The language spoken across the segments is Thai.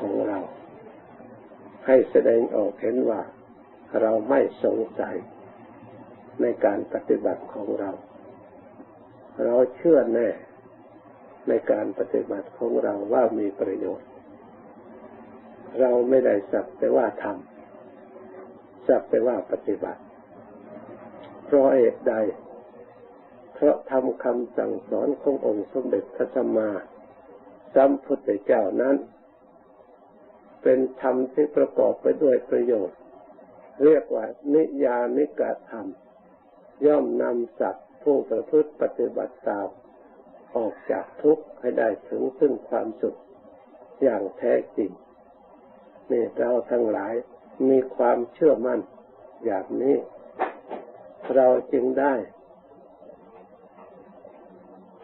ของเรา ให้แสดงออกเห็นว่าเราไม่สงสัยในการปฏิบัติของเรา เราเชื่อแน่ในการปฏิบัติของเราว่ามีประโยชน์ เราไม่ได้สักแต่ว่าทำสักแต่ว่าปฏิบัติ เพราะเหตุใด เพราะทำคำสั่งสอนขององค์สมเด็จพระสัมมาสัมพุทธเจ้านั้น เป็นธรรมที่ประกอบไปด้วยประโยชน์ เรียกว่านิยานิกะธรรม ย่อมนำสัตว์ผู้ประพฤติปฏิบัติตามออกจากทุกข์ให้ได้ถึงซึ่งความสุขอย่างแท้จริงนี่เราทั้งหลายมีความเชื่อมั่นอย่างนี้ เราจึงได้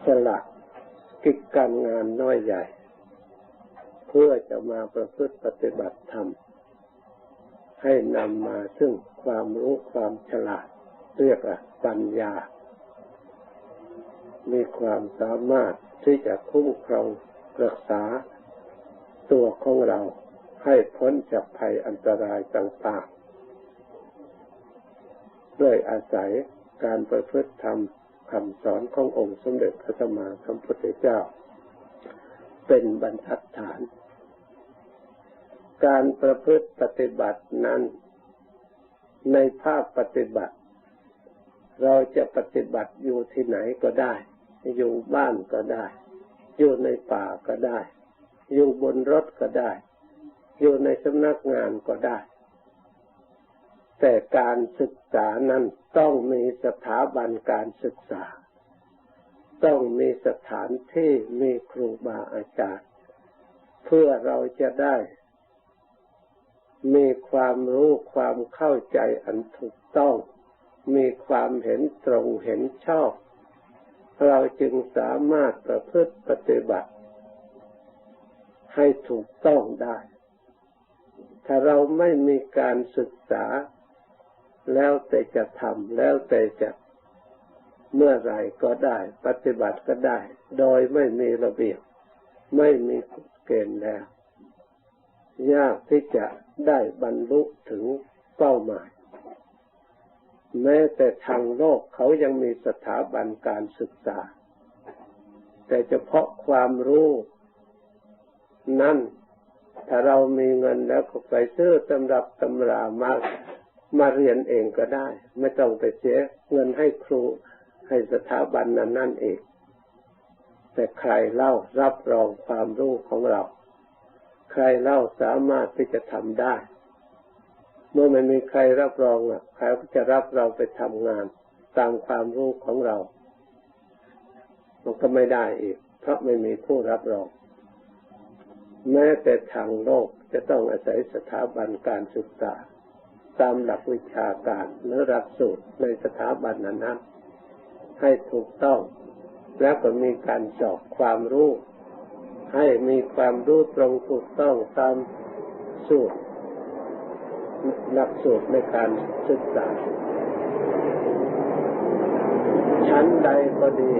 สละกิจการงานน้อยใหญ่ พื่อจะมาประพฤติปฏิบัติธรรม ให้นำมาซึ่งความรู้ความฉลาด เรียกว่าปัญญา มีความสามารถที่จะคุ้มครองรักษาตัวของเราให้พ้นจากภัยอันตรายต่างๆ ด้วยอาศัยการประพฤติธรรมคำสอนขององค์สมเด็จพระสัมมาสัมพุทธเจ้า เป็นบรรทัดฐาน การประพฤติปฏิบัตินั้น ในภาคปฏิบัติ เราจะปฏิบัติอยู่ที่ไหนก็ได้ อยู่บ้านก็ได้ อยู่ในป่าก็ได้ อยู่บนรถก็ได้ อยู่ในสำนักงานก็ได้ แต่การศึกษานั้นต้องมีสถาบันการศึกษา ต้องมีสถานที่มีครูบาอาจารย์ เพื่อเราจะได้ มีความรู้ความเข้าใจอันถูกต้อง มีความเห็นตรงเห็นชอบ เราจึงสามารถประพฤติปฏิบัติ ให้ถูกต้องได้ ถ้าเราไม่มีการศึกษา แล้วแต่จะทำแล้วแต่จะเมื่อไรก็ได้ ปฏิบัติก็ได้ โดยไม่มีระเบียบ ไม่มีเกณฑ์แล้ว ยากที่จะได้บรรลุถึงเป้าหมาย แม้แต่ทางโลกเขายังมีสถาบันการศึกษา แต่เฉพาะความรู้ นั่นถ้าเรามีเงินแล้วก็ไปซื้อตำรับตำรามามาเรียนเองก็ได้ ไม่ต้องไปเสียเงินให้ครูให้สถาบันนั้นนั่นเอง แต่ใครเล่ารับรองความรู้ของเรา ใครเล่าสามารถที่จะทำได้ เมื่อไม่มีใครรับรองอะใครก็จะรับเราไปทำงาน ตามความรู้ของเรา มันก็ไม่ได้อีก เพราะไม่มีผู้รับรอง แม้แต่ทางโลกจะต้องอาศัยสถาบันการศึกษา ตามหลักวิชาการหรือหลักสูตรในสถาบันนั้นให้ถูกต้อง แล้วก็มีการสอบความรู้ ให้มีความรู้ตรงถูกต้องตามสูตรหลักสูตรในการศึกษา ชั้นใดก็ดี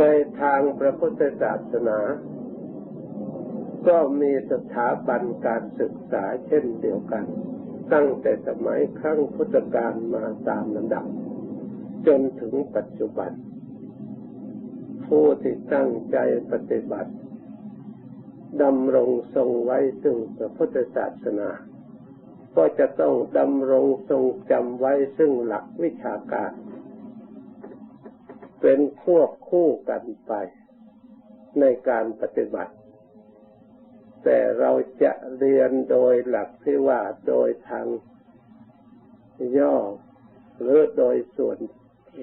ในทางพระพุทธศาสนา ก็มีสถาบันการศึกษาเช่นเดียวกัน ตั้งแต่สมัยครั้งพุทธกาลมาตามลำดับ จนถึงปัจจุบัน ผู้ที่ตั้งใจปฏิบัติดำรงทรงไว้ซึ่งพระพุทธศาสนา ก็จะต้องดำรงทรงจำไว้ซึ่งหลักวิชาการ เป็นควบคู่กันไปในการปฏิบัติ แต่เราจะเรียนโดยหลักที่ว่าโดยทางย่อหรือโดยส่วน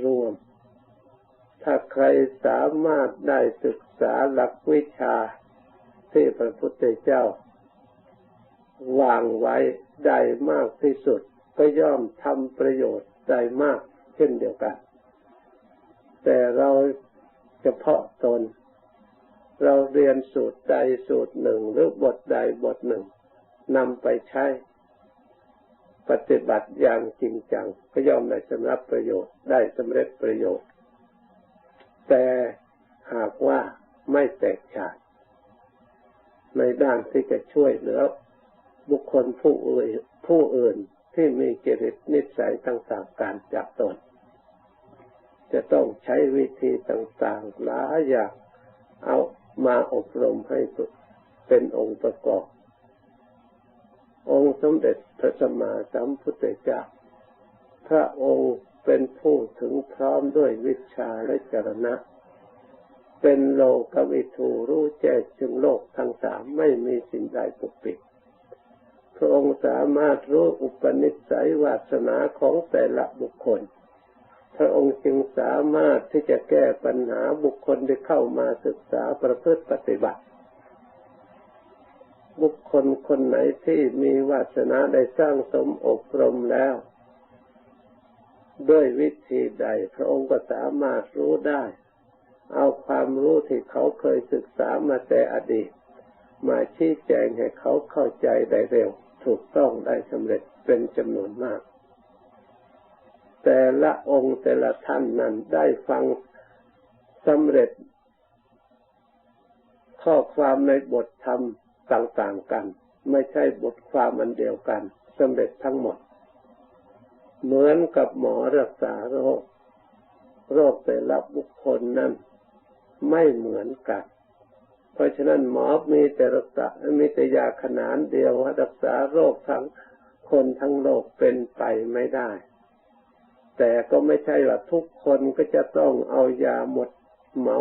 รวม ถ้าใครสามารถได้ศึกษาหลักวิชาที่พระพุทธเจ้า วางไว้ได้มากที่สุด ก็ย่อมทำประโยชน์ได้มากเช่นเดียวกัน แต่เราเฉพาะตน เราเรียนสูตรใดสูตรหนึ่งหรือบทใดบทหนึ่งนำไปใช้ปฏิบัติอย่างจริงจังก็ย่อมได้สำรับประโยชน์ได้สำเร็จประโยชน์ แต่หากว่าไม่แตกฉานในด้านที่จะช่วยเหลือบุคคลผู้อื่นผู้อื่นที่มีจริตนิสัยต่างๆการจับตน จะต้องใช้วิธีต่างๆหลายอย่างเอา มาอบรมให้เป็นองค์ประกอบ องค์สมเด็จพระสัมมาสัมพุทธเจ้าพระองค์เป็นผู้ถึงพร้อมด้วยวิชาและจรณะ เป็นโลกวิทูรู้แจ้งจึงโลกทั้งสามไม่มีสิ่งใดปกปิด พระองค์สามารถรู้อุปนิสัยวาสนาของแต่ละบุคคล พระองค์จึงสามารถที่จะแก้ปัญหาบุคคลที่เข้ามาศึกษาประพฤติปฏิบัติ บุคคลคนไหนที่มีวาสนาได้สร้างสมอบรมแล้ว ด้วยวิธีใด พระองค์ก็สามารถรู้ได้ เอาความรู้ที่เขาเคยศึกษามาแต่อดีต มาชี้แจงให้เขาเข้าใจได้เร็ว ถูกต้องได้สำเร็จเป็นจำนวนมาก แต่ละองค์แต่ละท่านนั้นได้ฟังสำเร็จ ข้อความในบทธรรมต่าง ๆกัน ไม่ใช่บทความอันเดียวกันสำเร็จทั้งหมด เหมือนกับหมอรักษาโรค โรคแต่ละบุคคลนั้นไม่เหมือนกัน เพราะฉะนั้นหมอมีแต่รักษามีแต่ยาขนานเดียวรักษาโรคทั้งคนทั้งโลกเป็นไปไม่ได้ แต่ก็ไม่ใช่ว่าทุกคนก็จะต้องเอายาหมดเหมา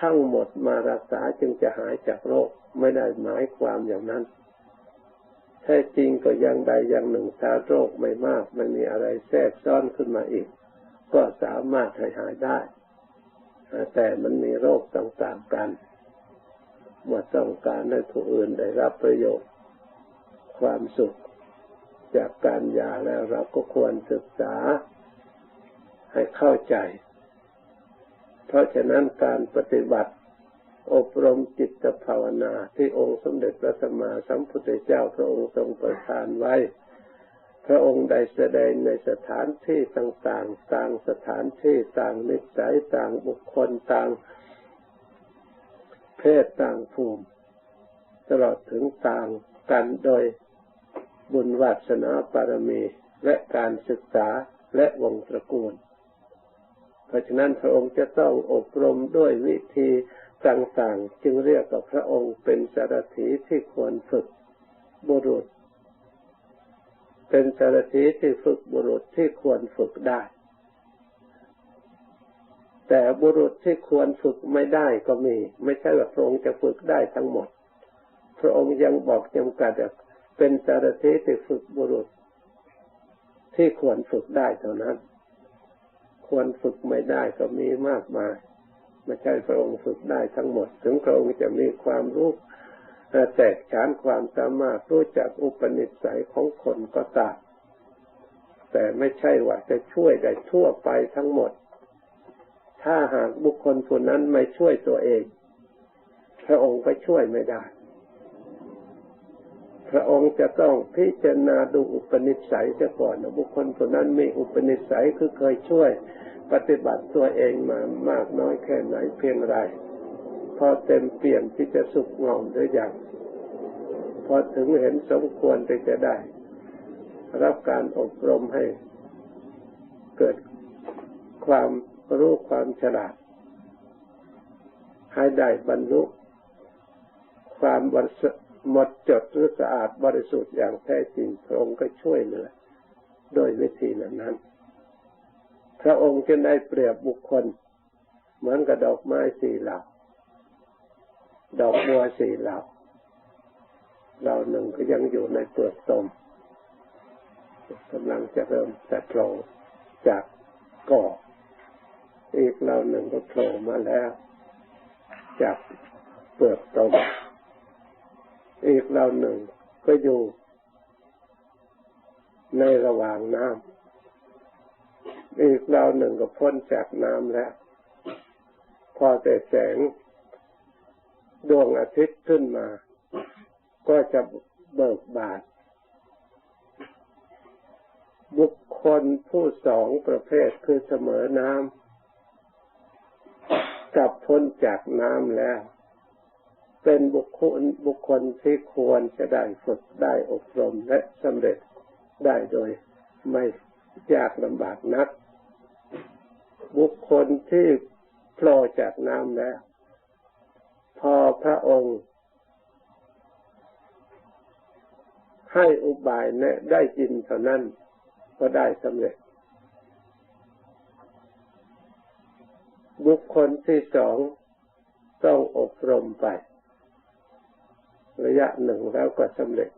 ทั้งหมดมารักษาจึงจะหายจากโรคไม่ได้หมายความอย่างนั้นแท้จริงก็ยังใดอย่างหนึ่งถ้าโรคไม่มากมันมีอะไรแทรกซ้อนขึ้นมาอีก ก็สามารถหายหายได้ แต่มันมีโรคต่างๆกันเมื่อต้องการให้ผู้อื่นได้รับประโยชน์ ความสุข การยาแล้วเราก็ควรศึกษาให้เข้าใจ เพราะฉะนั้นการปฏิบัติอบรมจิตภาวนาที่องค์สมเด็จพระสัมมาสัมพุทธเจ้าพระองค์ทรงประทานไว้ พระองค์ได้แสดงในสถานที่ต่างๆ ต่างสถานที่ต่างนิสัยต่างบุคคลต่างเพศต่างภูมิ ตลอดถึงต่างกันโดย บุญวาสนาปารมีและการศึกษาและวงตระกูล เพราะฉะนั้นพระองค์จะต้องอบรมด้วยวิธีต่างๆ จึงเรียกกับพระองค์เป็นสารถีที่ควรฝึกบุรุษ เป็นสารถีที่ฝึกบุรุษที่ควรฝึกได้ แต่บุรุษที่ควรฝึกไม่ได้ก็มี ไม่ใช่ว่าพระองค์จะฝึกได้ทั้งหมด พระองค์ยังบอกจำกัด เป็นสารทที่ฝึกบุรุษ ที่ควรฝึกได้เท่านั้น ควรฝึกไม่ได้ก็มีมากมายไม่ใช่พระองค์ฝึกได้ทั้งหมด ถึงพระองค์จะมีความรู้แตกฉานความสามารถรู้จักอุปนิสัยของคนก็ตามแต่ไม่ใช่ว่าจะช่วยได้ทั่วไปทั้งหมด ถ้าหากบุคคลผู้นั้นไม่ช่วยตัวเอง พระองค์ก็ช่วยไม่ได้ พระองค์จะต้องพิจารณาดูอุปนิสัยเสียก่อนนะบุคคลคนนั้นมีอุปนิสัยคือเคยช่วยปฏิบัติตัวเองมามากน้อยแค่ไหนเพียงไรพอเต็มเปี่ยมที่จะสุขงอมหรือยังพอถึงเห็นสมควรที่จะได้ รับการอบรมให้เกิดความรู้ความฉลาด ให้ได้บรรลุความบริสุทธิ์ หมดจดหรือสะอาดบริสุทธิ์อย่างแท้จริงพระองค์ก็ช่วยเหลือโดยวิธีนั้นนั้น พระองค์จะได้เปรียบบุคคล เหมือนกับดอกไม้สี่เหล่าดอกบัวสี่เหล่าเราหนึ่งก็ยังอยู่ในเปลือกตมกำลังจะเริ่มแต่โผล่จากก่ออีกเราหนึ่งก็โผล่มาแล้ว จากเปลือกตม กเราหนึ่ง ก็อยู่ในระหว่างน้ำอีกเราหนึ่งก็พ้นจากน้ำแล้ว พอแต่แสงดวงอาทิตย์ขึ้นมา ก็จะเบิกบานบุคลผู้สองประเภทคือเสมอน้ำกับพ้นจากน้ำแล้ว เป็นบุคคลบุคคลที่ควรจะได้ฝึกได้อบรมและสำเร็จได้โดยไม่ยากลำบากนัก บุคคลที่โผล่จากน้ำแล้ว พอพระองค์ให้อุบายแนะได้ยินเท่านั้นก็ได้สำเร็จ บุคคลที่สองต้องอบรมไป ระยะหนึ่งแล้วก็สำเร็จ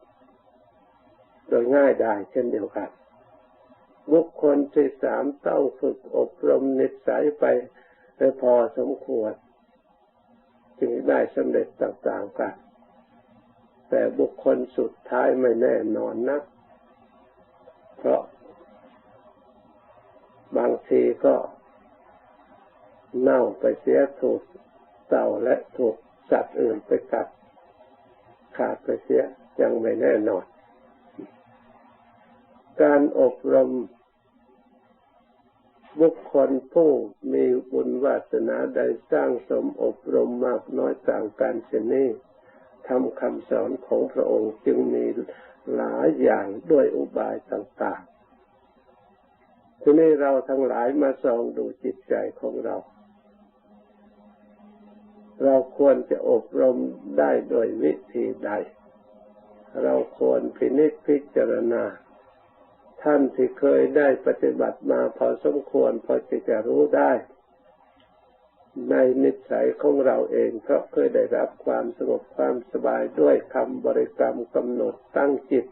โดยง่ายได้เช่นเดียวกัน บุคคลที่สามต้องฝึกอบรมนิสัยไปพอสมควร จึงได้สำเร็จต่างๆกัน แต่บุคคลสุดท้ายไม่แน่นอนนัก เพราะ บางทีก็เน่าไปเสียถูกเต่าและถูกสัตว์อื่นไปกัด ขาดไปเสียยังไม่แน่นอน การอบรมบุคคลผู้มีบุญวาสนาได้สร้างสมอบรมมากน้อยต่างกันเช่นนี้ทำคำสอนของพระองค์จึงมีหลายอย่างด้วยอุบายต่างๆ ทีนี้เราทั้งหลายมาส่องดูจิตใจของเรา เราควรจะอบรมได้โดยวิธีใด เราควรพินิจพิจารณา ท่านที่เคยได้ปฏิบัติมาพอสมควรพอจะจะรู้ได้ ในนิสัยของเราเองเพราะเคยได้รับความสงบความสบายด้วยคำบริกรรมกำหนดตั้งจิต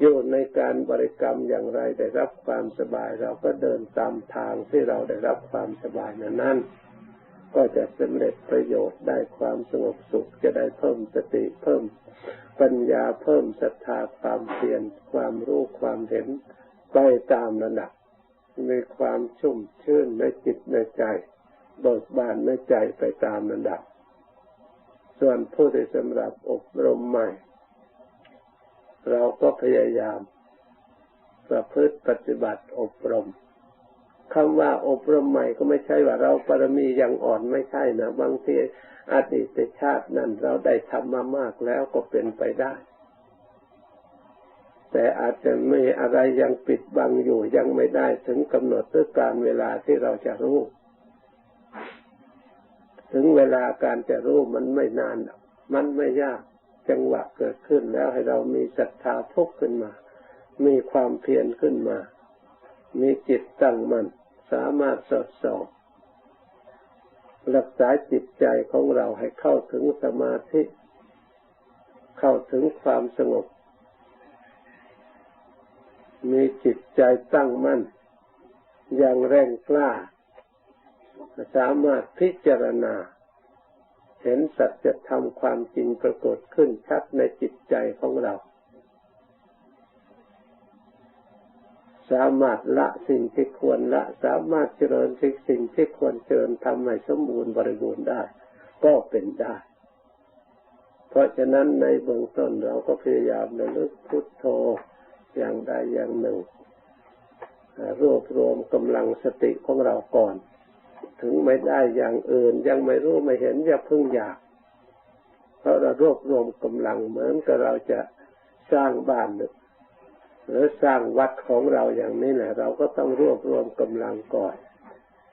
อยู่ในการบริกรรมอย่างไรได้รับความสบาย เราก็เดินตามทางที่เราได้รับความสบายนั้นนั้น ก็จะสำเร็จประโยชน์ได้ความสงบสุขจะได้เพิ่มสติเพิ่มปัญญาเพิ่มศรัทธาความเพียรความรู้ความเห็นไปตามระดับมีความชุ่มชื่นในจิตในใจเบิกบานในใจไปตามระดับ ส่วนผู้ที่สำหรับอบรมใหม่ เราก็พยายามประพฤติปฏิบัติอบรม คำว่าอบรมใหม่ก็ไม่ใช่ว่าเราปรมียังอ่อนไม่ใช่นะบางทีอดีตชาตินั้นเราได้ทำมามากแล้วก็เป็นไปได้ แต่อาจจะไมีอะไรยังปิดบังอยู่ยังไม่ได้ถึงกำหนดด้วยการเวลาที่เราจะรู้ ถึงเวลาการจะรู้มันไม่นาน มันไม่ยากจังหวะเกิดขึ้นแล้วให้เรามีศรัทธาพุกขึ้นมา มีความเพียรขึ้นมา มีจิตตั้งมัน่น สามารถสอดส่องรักษาจิตใจของเราให้เข้าถึงสมาธิ เข้าถึงความสงบ มีจิตใจตั้งมั่น อย่างแรงกล้า สามารถพิจารณา เห็นสัจธรรมความจริงปรากฏขึ้นชัดในจิตใจของเรา สามารถละสิ่งที่ควรละ สามารถเจริญสิ่งที่ควรเจริญทำให้สมบูรณ์บริบูรณ์ได้ ก็เป็นได้ เพราะฉะนั้นในเบื้องต้นเราก็พยายามระลึกพุทโธอย่างใดอย่างหนึ่งรวบรวมกำลังสติของเราก่อน ถึงไม่ได้อย่างอื่น ยังไม่รู้ไม่เห็นอย่าพึ่งอยาก เพราะเรารวบรวมกำลังเหมือนกับเราจะสร้างบ้านห หรือสร้างวัดของเราอย่างนี้แหละเราก็ต้องรวบรวมกำลังก่อน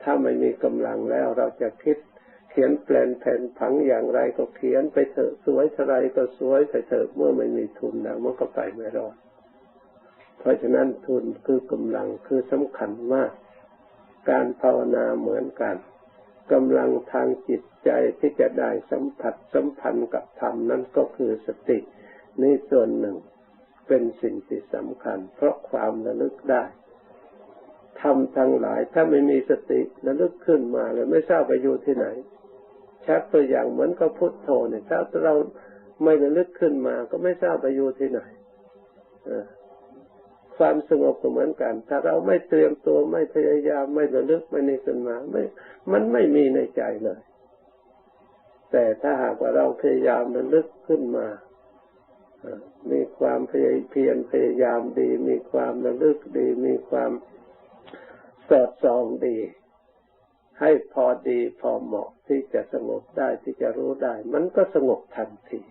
ถ้าไม่มีกำลังแล้วเราจะคิดเขียนแปลนแผ่นผังอย่างไรก็เขียนไปเถอะสวยเท่าไรก็สวยไปเถอะเมื่อไม่มีทุนแล้วมันก็ไปไม่รอดเพราะฉะนั้นทุนคือกำลังคือสำคัญมาก การภาวนาเหมือนกันกำลังทางจิตใจที่จะได้สัมผัสสัมพันธ์กับธรรมนั้นก็คือสตินี่ส่วนหนึ่ง เป็นสิ่งที่สำคัญ เพราะความระลึกได้ทำทั้งหลายถ้าไม่มีสติระลึกขึ้นมาแล้วไม่ทราบไปอยู่ที่ไหนชักตัวอย่างเหมือนกับพุทโธเนี่ยถ้าเราไม่ระลึกขึ้นมาก็ไม่ทราบไปอยู่ที่ไหนความสงบก็เหมือนกัน ถ้าเราไม่เตรียมตัวไม่พยายามไม่ระลึกไม่ในี่ขึ้นมาไม่ มันไม่มีในใจเลย แต่ถ้าหากว่าเราพยายามระลึกขึ้นมา มีความเพียรพยายามดี มีความระลึกดี มีความสอดส่องดี ให้พอดีพอเหมาะที่จะสงบได้ที่จะรู้ได้ มันก็สงบทันที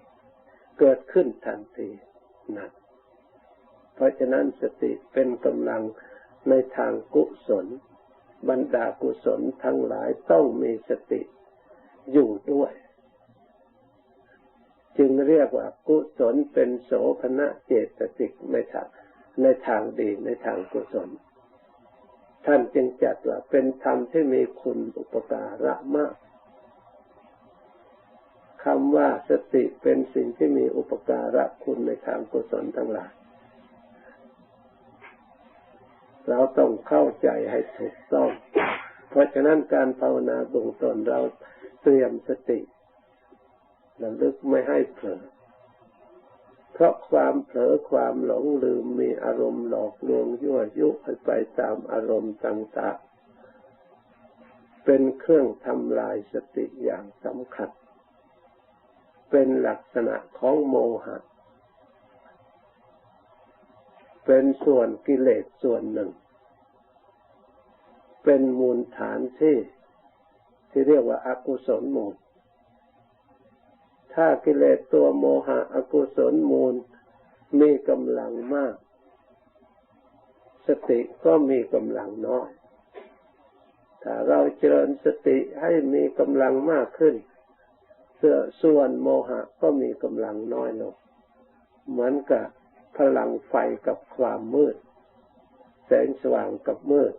เกิดขึ้นทันทีนะเพราะฉะนั้นสติเป็นกำลังในทางกุศล บรรดากุศลทั้งหลายต้องมีสติอยู่ด้วย จึงเรียกว่ากุศลเป็นโสภณะเจตสิกในทางในทางดีในทางกุศล ท่านจึงจัดว่าเป็นธรรมที่มีคุณอุปการะมากคำว่าสติเป็นสิ่งที่มีอุปการะคุณในทางกุศลทั้งหลาย เราต้องเข้าใจให้ถูกต้อง เพราะฉะนั้นการภาวนาตรงตนเราเตรียมสติ ระลึกไม่ให้เผลอเพราะความเผลอความหลงลืมมีอารมณ์หลอกลวงยั่วยุให้ไปตามอารมณ์ต่างๆเป็นเครื่องทำลายสติอย่างสำคัญ เป็นลักษณะของโมหะ เป็นส่วนกิเลสส่วนหนึ่ง เป็นมูลฐานที่ที่เรียกว่าอากุศลมูล ถ้ากิเลสตัวโมหะอกุศลมูล มีกำลังมาก สติก็มีกำลังน้อย ถ้าเราเจริญสติให้มีกำลังมากขึ้นส่วนโมหะก็มีกำลังน้อยลง เหมือนกับพลังไฟกับความมืด แสงสว่างกับมืด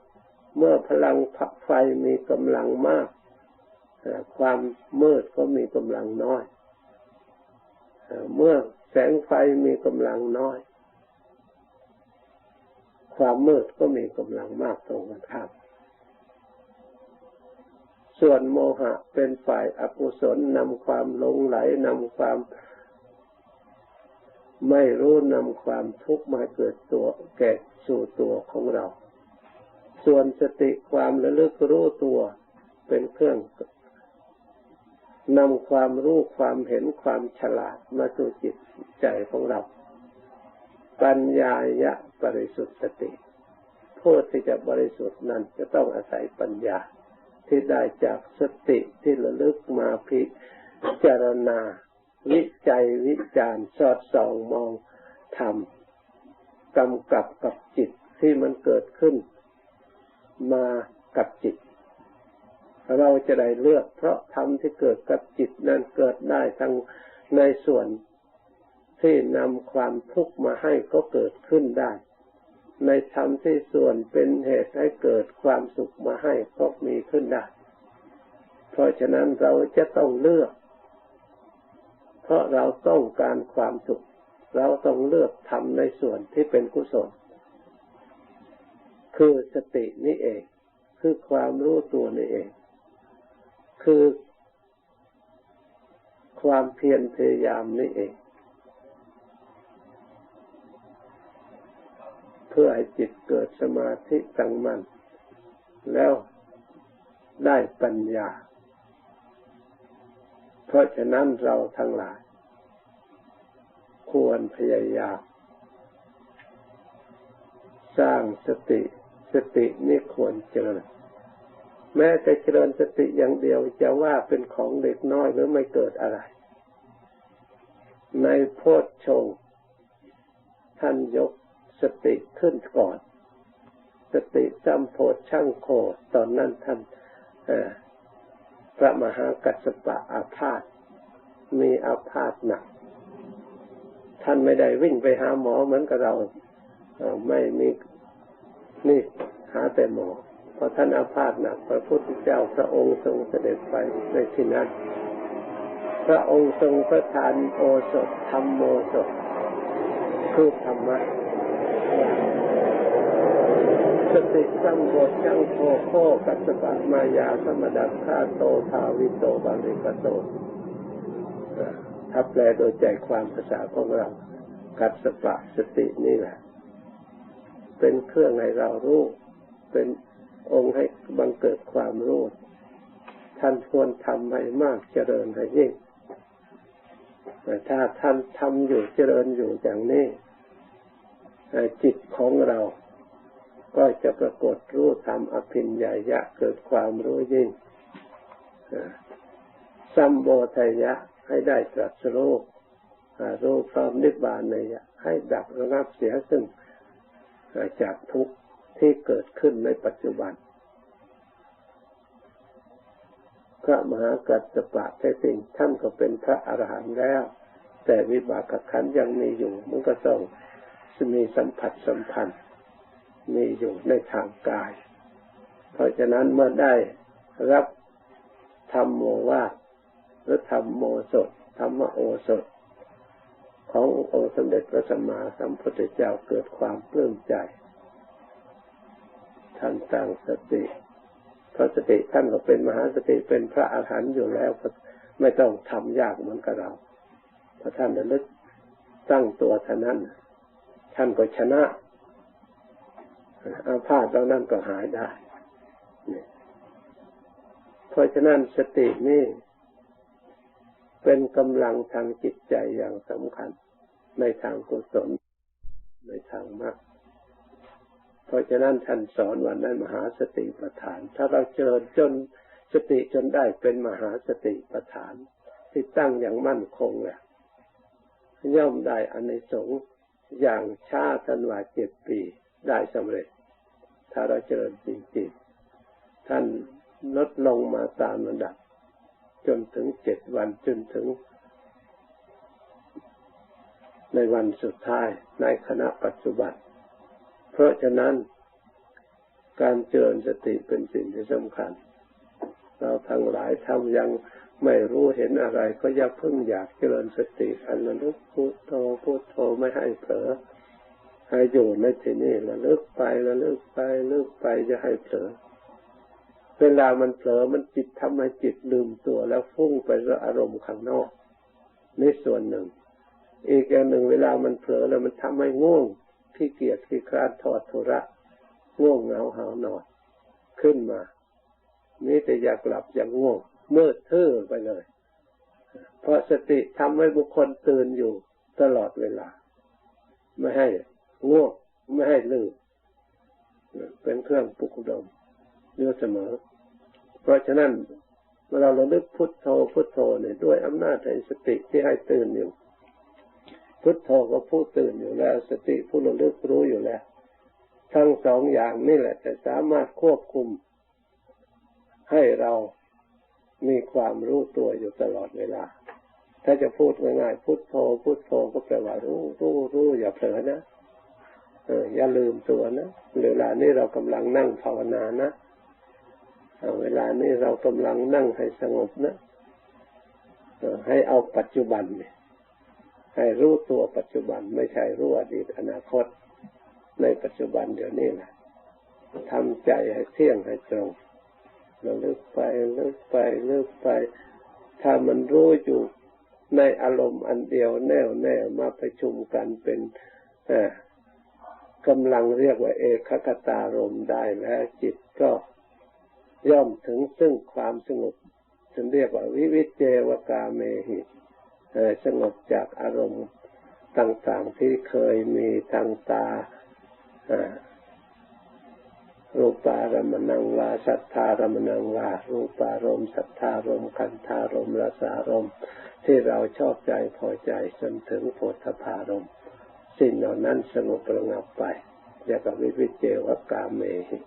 เมื่อพลังไฟมีกำลังมาก ความมืดก็มีกำลังน้อย เมื่อแสงไฟมีกำลังน้อย ความมืดก็มีกำลังมากตรงกันข้ามส่วนโมหะเป็นฝ่ายอกุศลนำความหลงไหลนำความ ไม่รู้นำความทุกข์มาเกิดตัวแก่สู่ตัวของเรา ส่วนสติความระลึกรู้ตัวเป็นเครื่อง นำความรู้ความเห็นความฉลาดมาสู่จิตใจของเรา ปัญญายะบริสุทธิ์สติผู้ที่จะบริสุทธิ์นั้นจะต้องอาศัยปัญญาที่ได้จากสติที่ระลึกมาพิจารณา วิจัยวิจารสอดส่องมองทำกำกับกับจิตที่มันเกิดขึ้น มากับจิต เราจะได้เลือก เพราะธรรมที่เกิดกับจิตนั้นเกิดได้ทั้งในส่วนที่นำความทุกข์มาให้ก็เกิดขึ้นได้ ในธรรมที่ส่วนเป็นเหตุให้เกิดความสุขมาให้ก็มีขึ้นได้ เพราะฉะนั้นเราจะต้องเลือก เพราะเราต้องการความสุข เราต้องเลือกทำในส่วนที่เป็นกุศล คือสตินี่เอง คือความรู้ตัวนี่เอง คือความเพียรพยายามนี่เอง เพื่อให้จิตเกิดสมาธิตั้งมัน่นแล้วได้ปัญญา เพราะฉะนั้นเราทั้งหลาย ควรพยายาม สร้างสติ สตินี่ควรเจริญ แม้แต่เจริญสติอย่างเดียวจะว่าเป็นของเด็กน้อยหรือไม่เกิดอะไร ในโพชฌงท่านยกสติขึ้นก่อน สติจำโพชช่างโค ตอนนั้นท่านพระมหากัสสปะอาพาธมีอาพาธหนัก ท่านไม่ได้วิ่งไปหาหมอเหมือนกับเรา ไม่มีนี่หาแต่หมอ พอท่านอาพาธหนักพระพุทธเจ้าพระองค์ทรงเสด็จไปในที่นั้น พระองค์ทรงประทานโอสถธรรมโมสถคือธรรมะสติสัมโพชังโคโคกัสปะมายาสมดัตคาโตทาวิโตบาลิกโตถ้าแปลโดยใจความภาษาของเรา กัสปะสตินี่แหละ เป็นเครื่องให้เรารู้ เป็น องค์ให้บังเกิดความรู้ท่านควรทำให้มากเจริญให้ยิ่ง แต่ถ้าท่านทำอยู่เจริญอยู่อย่างนี้จิตของเรา ก็จะปรากฏรู้ธรรมอภินญายะเกิดความรู้ยิ่งสัมโบทยะให้ได้ตรัสรู้รู้พร้อมนิพพานในยะให้ดับระงับเสียซึ่งจากทุกข์ ที่เกิดขึ้นในปัจจุบัน พระมหากัสสปะแท้จริงท่านก็เป็นพระอรหันต์แล้ว แต่วิบากขันยังมีอยู่มันก็ต้องมีสัมผัสสัมพันธ์ มีอยู่ในทางกาย เพราะฉะนั้นเมื่อได้รับธรรมโมวาหรือธรรมโมสดธรรมโอสถขององค์สมเด็จพระสัมมาสัมพุทธเจ้าเกิดความปลื้มใจ ท่านตั้งสติเพราะสติท่านก็เป็นมหาสติเป็นพระอาหารหันต์อยู่แล้วไม่ต้องทำยากเหมือนกับเราเพราะท่านระลึกตั้งตัวท่านั้น ท่านก็ชนะอาพาธเรานั่นก็หายได้เพราะฉะนั้นสตินี่เป็นกำลังทางจิตใจอย่างสำคัญ ในทางกุศลในทางมรรค เพราะฉะนั้นท่านสอนวันนั้นมหาสติปัฏฐาน ถ้าเราเจริญจนสติจนได้เป็นมหาสติปัฏฐาน ที่ตั้งอย่างมั่นคงแหละย่อมได้อานิสงอย่างชาทันว่าเจ็ดปีได้สำเร็จ ถ้าเราเจริญจริงๆท่านลดลงมาตามระดับ จนถึงเจ็ดวันจนถึง ในวันสุดท้ายในคณะปัจจุบัน เพราะฉะนั้นการเจริญสติเป็นสิ่งที่สำคัญ เราทั้งหลายทำยังไม่รู้เห็นอะไร ก็อย่าเพิ่งอยากเจริญสติอันระลึกพุทโธพุทโธไม่ให้เผลอให้อยู่ในที่นี้ระลึกไประลึกไประลึกไปจะให้เผลอเวลามันเผลอมันจิตทำให้จิตลืมตัวแล้วฟุ้งไปกับอารมณ์ข้างนอกในส่วนหนึ่ง อีกอย่างหนึ่งเวลามันเผลอแล้วมันทำให้ง่วง ขี้เกียจขี้คลาดทอดทุระง่วงเหงาหานอนขึ้นมานี่แต่อยากหลับอยากง่วงมืดทื่อไปเลย เพราะสติทำให้บุคคลตื่นอยู่ตลอดเวลา ไม่ให้ง่วงไม่ให้ลืมเป็นเครื่องปลุกดมอยู่เสมอ เพราะฉะนั้นเมื่อเราลึกพุทโธพุทโธเนี่ยด้วยอำนาจแห่งสติที่ให้ตื่นอยู่ พุทโธก็ผู้ตื่นอยู่แล้ว สติผู้ระลึกรู้อยู่แล้ว ทั้งสองอย่างนี่แหละจะสามารถควบคุม ให้เรามีความรู้ตัวอยู่ตลอดเวลา ถ้าจะพูดง่ายๆพุทโธพุทโธก็แปลว่ารู้รู้รู้อย่าเผลอนะเอออย่าลืมตัวนะเวลานี้เรากำลังนั่งภาวนานะเวลานี้เรากำลังนั่งให้สงบนะให้เอาปัจจุบันเนี่ย ให้รู้ตัวปัจจุบันไม่ใช่รู้อดีตอนาคต ในปัจจุบันเดี๋ยวนี้แหละทำใจให้เที่ยงให้ตรงเราเลิกไปเลิกไปเลิกไป ถ้ามันรู้อยู่ในอารมณ์อันเดียวแน่วแน่มาประชุมกันเป็นกำลังเรียกว่า เอกคตารมได้แล้วจิตก็ย่อมถึงซึ่งความสงบถึงเรียกว่าวิวิเจวกาเมหิต สงบจากอารมณ์ต่างๆที่เคยมีทางตารูปารมณังวาสัทธารมณังวารูปารมสัทธารมคันธารมรสารมที่เราชอบใจพอใจจนถึงโพธพารมสิ่งเหล่านั้นสงบระงับไปเรียกว่าวิวิเจวกาเมหิ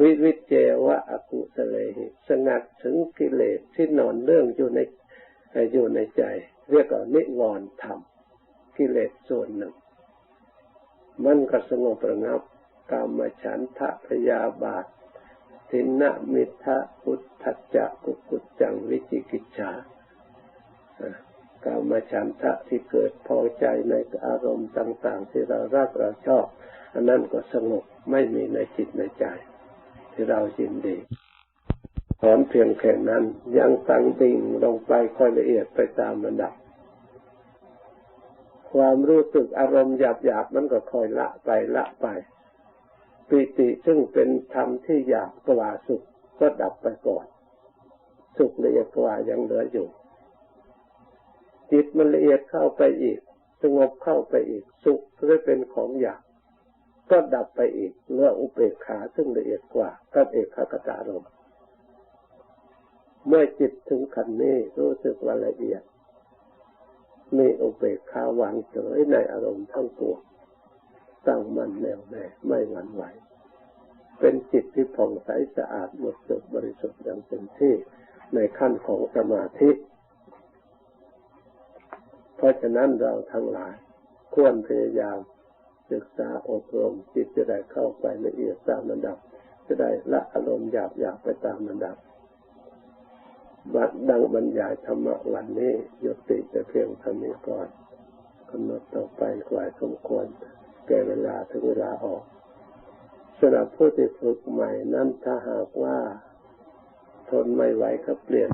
วิวิเจวะอกุสเลหิสงัดถึงกิเลสที่นอนเรื่องอยู่ในอยู่ในใจ เรียกว่านิวรณ์ธรรมกิเลสส่วนหนึ่ง มันก็สงบระงับกามฉันทะพยาบาททินะมิทะพุทธจักกุกุจจังวิจิกิจฉากามฉันทะที่เกิดพอใจในอารมณ์ต่าง ๆ ที่เรารักเราชอบ อันนั้นก็สงบไม่มีในจิตในใจ ที่เรายินดี ถอนเพียงแค่นั้น ยังตั้งดิ่งลงไปค่อยละเอียดไปตามระดับ ความรู้สึกอารมณ์หยาบๆมันก็ค่อยละไปละไป ปิติซึ่งเป็นธรรมที่หยาบกว่าสุขก็ดับไปก่อน สุขละเอียดกว่ายังเหลืออยู่ จิตมันละเอียดเข้าไปอีกสงบเข้าไปอีก สุขจะเป็นของอยากก็ดับไปอีกเรื่ออุเบกขาซึ่งละเอียดกว่ากับเอกขคตารม เมื่อจิตถึงขันนี้รู้สึกว่าละเอียด มีอุเบกขาวางเฉยในอารมณ์ทั้งปวงตั้งมันแน่วแน่ไม่หวั่นไหว เป็นจิตที่ผ่องใสสะอาดหมดจดบริสุทธิ์อย่างเต็มที่ในขั้นของสมาธิ เพราะฉะนั้นเราทั้งหลาย ควรพยายามศึกษาอบรมจิตจะได้เข้าไปละเอียดตามระดับ จะได้ละอารมณ์หยาบหยาบไปตามระดับ ดังบรรยายธรรมะวันนี้ยุติแต่เพียงเท่านี้ก่อนกำหนดต่อไปกว่าสมควรแก่เวลาถึงเวลาออกสำหรับผู้ที่ฝึกใหม่นั้นถ้าหากว่า ทนไม่ไหวก็เปลี่ยน